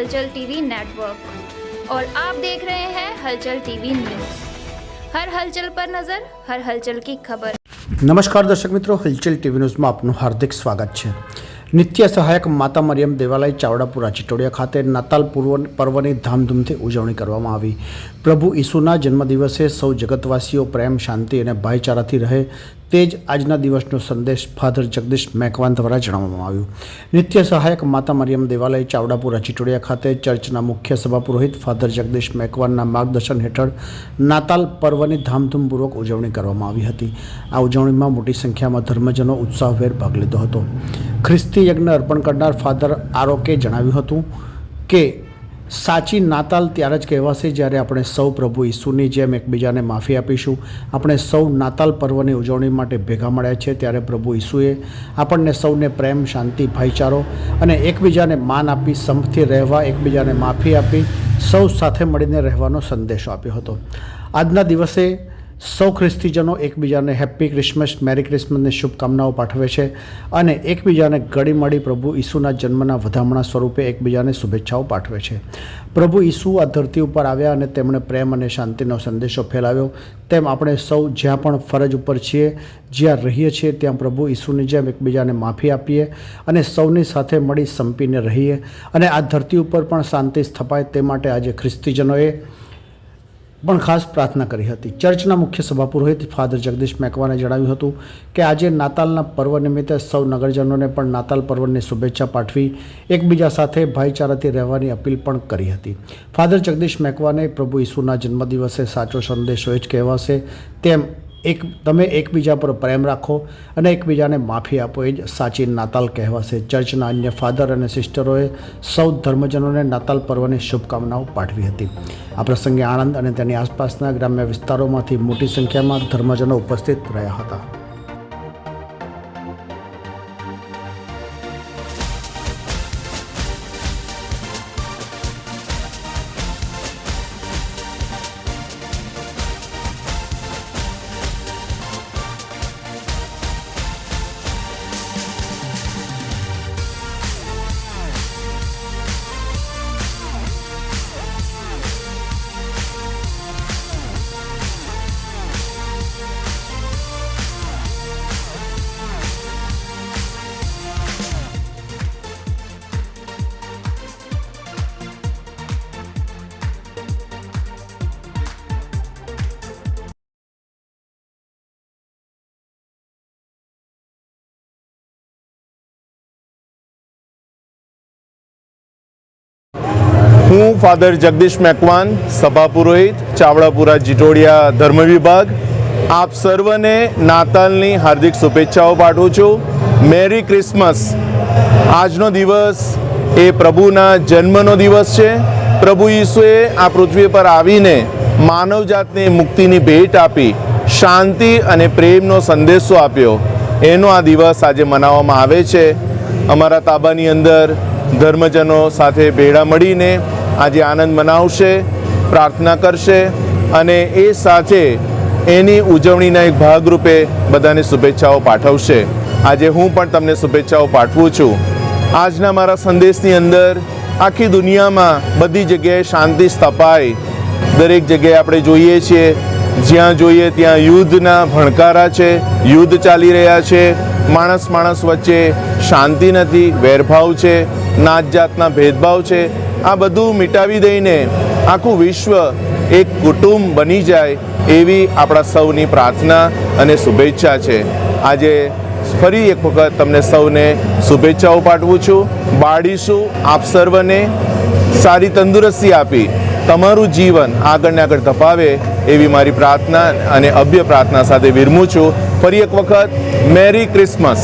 हलचल TV network और आप देख रहे हैं हलचल टीवी न्यूज हर हलचल पर नजर हर हलचल की खबर નમસ્કાર દર્શક મિત્રો હલચલ ટીવી ન્યૂઝમાં આપનું હાર્દિક સ્વાગત છે નિત્ય સહાયક માતા મરિયમ દેવાલય ચાવડાપુરા ચિટોડિયા ખાતે નાતાલ પૂર્વ પર્વની ધામધૂમથી ઉજવણી કરવામાં આવી. પ્રભુ ઈસુના જન્મદિવસે સૌ જગતવાસીઓ પ્રેમ, શાંતિ અને ભાઈચારાથી રહે તે જ આજના દિવસનો સંદેશ ફાધર જગદીશ મેકવાન દ્વારા જણાવવામાં આવ્યું. નિત્ય સહાયક માતા મરિયમ દેવાલય ચાવડાપુરા ચિટોડિયા ખાતે ચર્ચના મુખ્ય સભા પુરોહિત ફાધર જગદીશ મેકવાનના માર્ગદર્શન હેઠળ નાતાલ પર્વની ધામધૂમપૂર્વક ઉજવણી કરવામાં આવી હતી. આ ઉજવણીમાં મોટી સંખ્યામાં ધર્મજનો ઉત્સાહભેર ભાગ લીધો હતો. ખ્રિસ્તી યજ્ઞ અર્પણ કરનાર ફાધર આરોકે જણાવ્યું હતું કે, સાચી નાતાલ ત્યારે જ કહેવાશે જ્યારે આપણે સૌ પ્રભુ ઈસુની જેમ એકબીજાને માફી આપીશું. આપણે સૌ નાતાલ પર્વની ઉજવણી માટે ભેગા મળ્યા છે ત્યારે પ્રભુ ઈસુએ આપણને સૌને પ્રેમ, શાંતિ, ભાઈચારો અને એકબીજાને માન આપી, સંપથી રહેવા, એકબીજાને માફી આપી, સૌ સાથે મળીને રહેવાનો સંદેશો આપ્યો હતો. આજના દિવસે સૌ ખ્રિસ્તીજનો એકબીજાને હેપ્પી ક્રિસમસ, મેરી ક્રિસમસની શુભકામનાઓ પાઠવે છે અને એકબીજાને ગળી મળી પ્રભુ ઈસુના જન્મના વધામણા સ્વરૂપે એકબીજાને શુભેચ્છાઓ પાઠવે છે. પ્રભુ ઈસુ આ ધરતી ઉપર આવ્યા અને તેમણે પ્રેમ અને શાંતિનો સંદેશો ફેલાવ્યો. તેમ આપણે સૌ જ્યાં પણ ફરજ ઉપર છીએ, જ્યાં રહીએ છીએ, ત્યાં પ્રભુ ઈસુની જેમ એકબીજાને માફી આપીએ અને સૌની સાથે મળી સંપીને રહીએ. અને આ ધરતી ઉપર પણ શાંતિ સ્થપાય તે માટે આજે ખ્રિસ્તીજનોએ પણ ખાસ પ્રાર્થના કરી હતી. ચર્ચના મુખ્ય સભા પુરોહિત ફાધર જગદીશ મેકવાને જણાવ્યું હતું કે આજે નાતાલના પર્વ નિમિત્તે સૌ નગરજનોને પણ નાતાલ પર્વની શુભેચ્છા પાઠવી એકબીજા સાથે ભાઈચારાથી રહેવાની અપીલ પણ કરી હતી. ફાધર જગદીશ મેકવાને પ્રભુ ઈસુના જન્મદિવસે સાચો સંદેશો એ જ કહેવાશે તેમ એક, તમે એકબીજા પર પ્રેમ રાખો અને એકબીજાને માફી આપો, એ જ સાચી નાતાલ કહેવાશે. ચર્ચના અન્ય ફાધર અને સિસ્ટરોએ સૌ ધર્મજનોને નાતાલ પર્વની શુભકામનાઓ પાઠવી હતી. આ પ્રસંગે આણંદ અને તેની આસપાસના ગ્રામ્ય વિસ્તારોમાંથી મોટી સંખ્યામાં ધર્મજનો ઉપસ્થિત રહ્યા હતા. હું ફાધર જગદીશ મેકવાન, સભા પુરોહિત, ચાવડાપુરા જીટોડિયા ધર્મ વિભાગ. આપ સર્વને નાતાલની હાર્દિક શુભેચ્છાઓ પાઠવું છું. Merry Christmas. આજનો દિવસ એ પ્રભુના જન્મનો દિવસ છે. પ્રભુ ઈસુએ આ પૃથ્વી પર આવીને માનવજાતને મુક્તિની ભેટ આપી શાંતિ અને પ્રેમનો સંદેશો આપ્યો. એનો આ દિવસ આજે મનાવવામાં આવે છે. અમારા તાબાની અંદર ધર્મજનો સાથે ભેળા મળીને આજે આનંદ મનાવશે, પ્રાર્થના કરશે અને એ સાથે એની ઉજવણીના એક ભાગરૂપે બધાને શુભેચ્છાઓ પાઠવશે. આજે હું પણ તમને શુભેચ્છાઓ પાઠવું છું. આજના મારા સંદેશની અંદર આખી દુનિયામાં બધી જગ્યાએ શાંતિ સ્થપાય. દરેક જગ્યાએ આપણે જોઈએ છીએ, જ્યાં જોઈએ ત્યાં યુદ્ધના ભણકારા છે, યુદ્ધ ચાલી રહ્યા છે. માણસ માણસ વચ્ચે શાંતિ નથી, વેરભાવ છે. નાત જાતના ભેદભાવ છે, આ બધું મિટાવી દઈને આખું વિશ્વ એક કુટુંબ બની જાય એવી આપણા સૌની પ્રાર્થના અને શુભેચ્છા છે. આજે ફરી એક વખત તમને સૌને શુભેચ્છાઓ પાઠવું છું. બાળીશું આપ સર્વને સારી તંદુરસ્તી આપી. તમારું જીવન આગળ ને આગળ ધપાવે એવી મારી પ્રાર્થના અને અભ્ય પ્રાર્થના સાથે વિરમું છું. ફરી એક વખત merry Christmas.